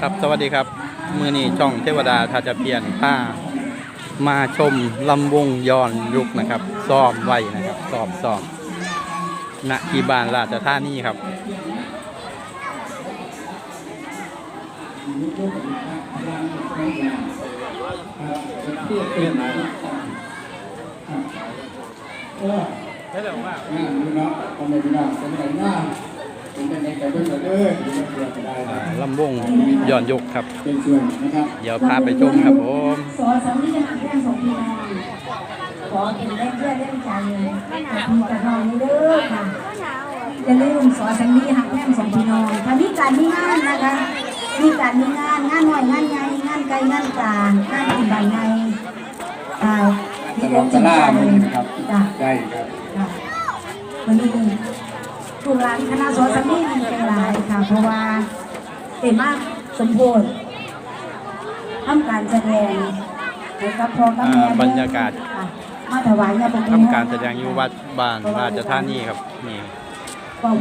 ครับสวัสดีครับ มือนี้ช่องเทวดาทาจะเปลี่ยนผ้ามาชมลำวงย้อนยุคนะครับซ้อมไว้นะครับซ้อมซ้อมณที่บ้านราชธานีครับงานนี้เนาะทำไมพี่น้องเป็นไงงานเป็นไงแต่เพิ่ง ลำวงย้อนยุคครับเป็นส่วนนะครับ เดี๋ยวพาไปชมครับผมสอนสามีหักแรงสองพี่น้องขอเป็นแรงเพื่อนแรงใจกับพี่กับน้องนี่เด้อค่ะอย่าลืมสอนสามีหักแรงสองพี่น้องถ้ามีการมีงานนะคะมีการมีงานงานหน่อยงานใหญ่งานไกลงานกลางงานที่บ้านในอ่าตลอดตลาดนี่นะครับจ้ะได้ครับค่ะวันนี้ ทุกร้านคณะสอนสามีมีเป็นหลายค่ะ เพราะว่าเต็มมากสมบูรณ์ทำการแสดงให้กับพ่อกับแม่อ่าบรรยากาศ ค่ะมาถวายยาปฏิทำการแสดงอยู่วัดบ้านราชธานีครับนี่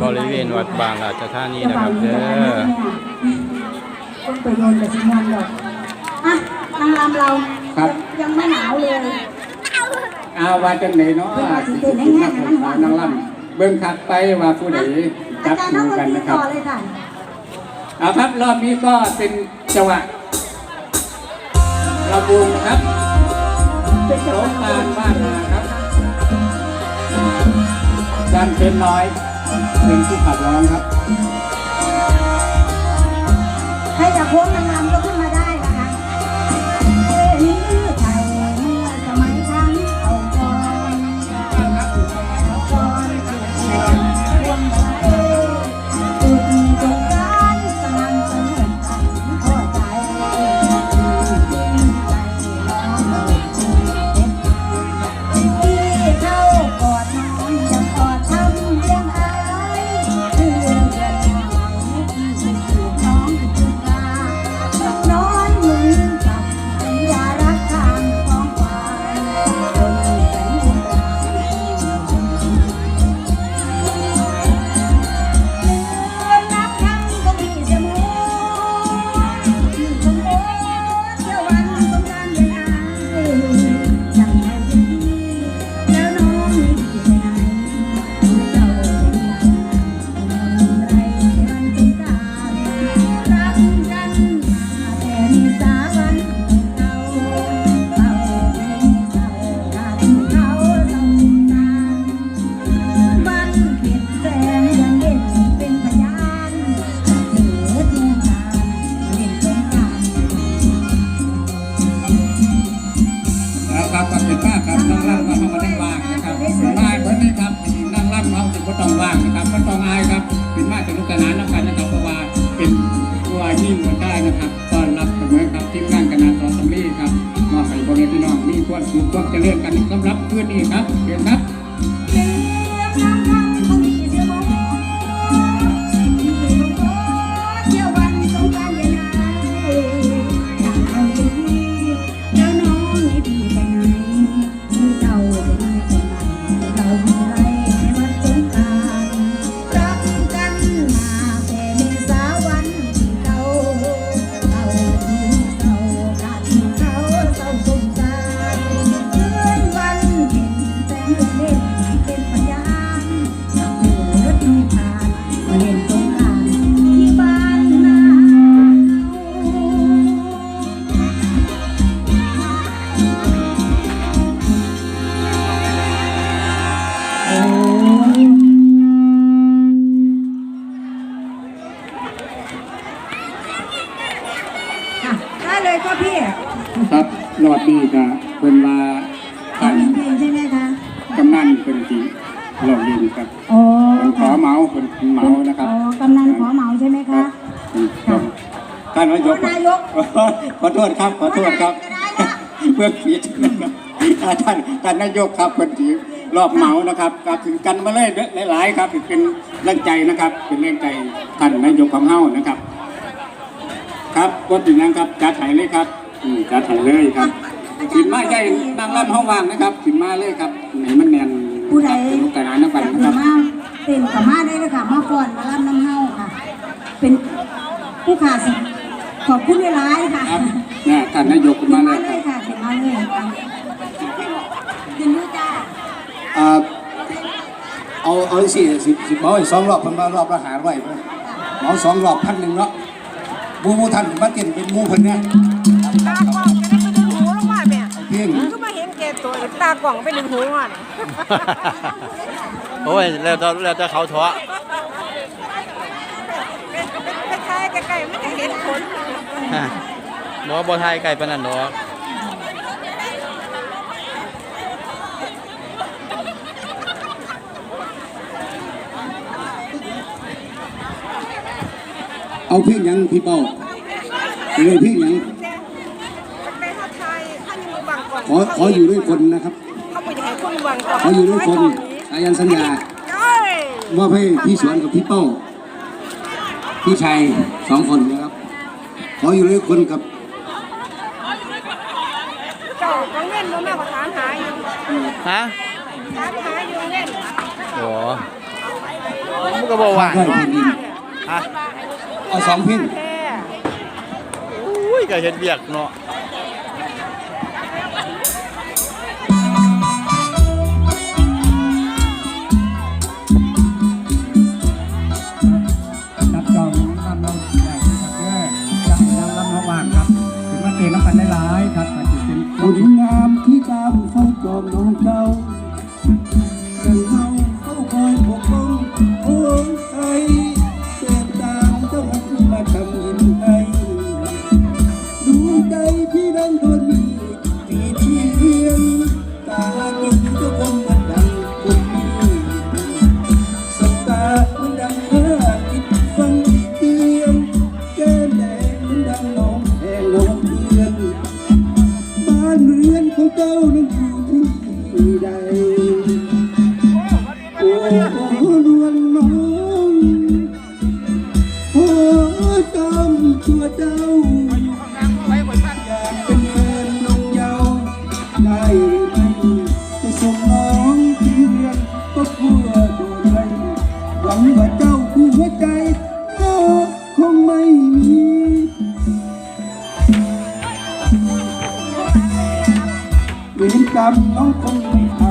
บริเวณวัดบ้านราชธานีนะครับเด้อต้องไปโยนกับสิงห์ดอกอะนางรำเราครับ ยังไม่หนาวเลยอาว่าจังไหนเนาะสิคุณนักสาวนังล่ำเบิ่งคักไปว่าผู้ใดอาจับจารย์นัดูกดนกันตรีนะครับต่อเลยค่ะเอาครับรอบนี้ก็เป็นจังหวะระบุงครับเป็นสจังหวะงกรารบ้านนาครับจันเป็นน้อยเป็นผู้ขับร้องครับใครจะพวงนางรำก็ขึ้น เรียกกันสำหรับเพื่อนอีกครัเดี๋ยวครั รับรอบนี้ก็เพิ่นว่าขอท่านเพลงใช่ไหมคะกำนันเป็นทีลงดินครับโอ้เพิ่นขอเหมาเพิ่นเหมานะครับอ๋อกำนันขอเหมาใช่ไหมคะท่านนายกนายก ขอโทษครับ ขอโทษครับเพื่อผิดนะครับอ่าท่านท่านนายกครับเป็นทีรอบเหมานะครับก็คือกันมาเลยหลาย ๆ ครับเป็นแรงใจนะครับ เป็นแรงใจท่านนายกของเฮานะครับ ครับก็ถึงนั้นครับจัดไถเลยครับ อืมจัดไถเลยครับขึ้นมาใหญ่นางรำห้องว่างนะครับขึ้นมาเลยครับไหนมันแน่นผู้ใดครับเป็นลูกกระดานน้ำอกันยากนะคเห็รันบมาเต้นกับมาได้เลยค่ะ มาฟ้อนมาล่ำน้ำเฮาค่ะ เป็นผู้ขาสิขอบคุณหลายๆค่ะครับนะท่านนายกขึ้มานเลมายเลครับยค่ะขึ้นมาเลยค่ะขึ้นด้วยจ้าอ่าเอาเอาสี่สิบสิบเหมาอีกสองรอบเพิ่นมารอบละหาร้อยเพิ่นเหมาสองรอบพันหนึ่งเนาะหมูหมูท่านมาเต้นเป็นหมูเพิ่นเนี่ย เอาเพียงก็มาเห็นแกตัวตากล่องไปดึงหูอะนี่โอ้ยแล้วจะแล้วจะเขาท้อไปทายใกล้ๆไม่จะเห็นผลฮะบ่บ่ทายไก่ปานนั้นดอกเอาเพียงหยังพี่เป้าเอาเลยเพียงหยัง ไปเขาทายเขายังมื อบางกล่องขอขออยู่ด้วยคนนะครับ เขาไปจะให้คนบางกล่องขออยู่ด้วยคนสายันสัญญาเอ้ยว่าให้พี่สวนกับพี่เป้า พี่ชัยสองคนนะครับ ขออยู่ด้วยคนกับเจ้ากังเว้นบ่แม่ก็ถามหาอยู่ฮะถามหาอยู่เว้นโอ้มันก็บ่ว่างได้แผ่นดินฮะเอาสองเพียงแท้ อุ้ยก็เฮ็ดเวียกเนาะามที่ตามเฝ้าจอมน้องเจ้า กรรมน้องคนไม่ทำใ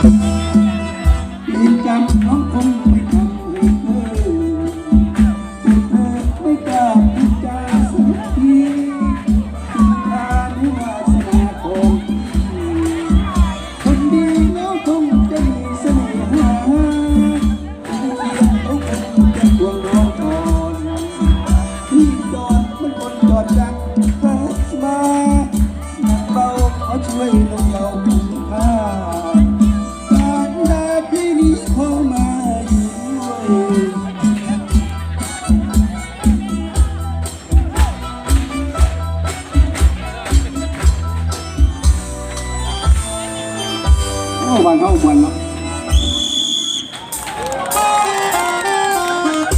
เ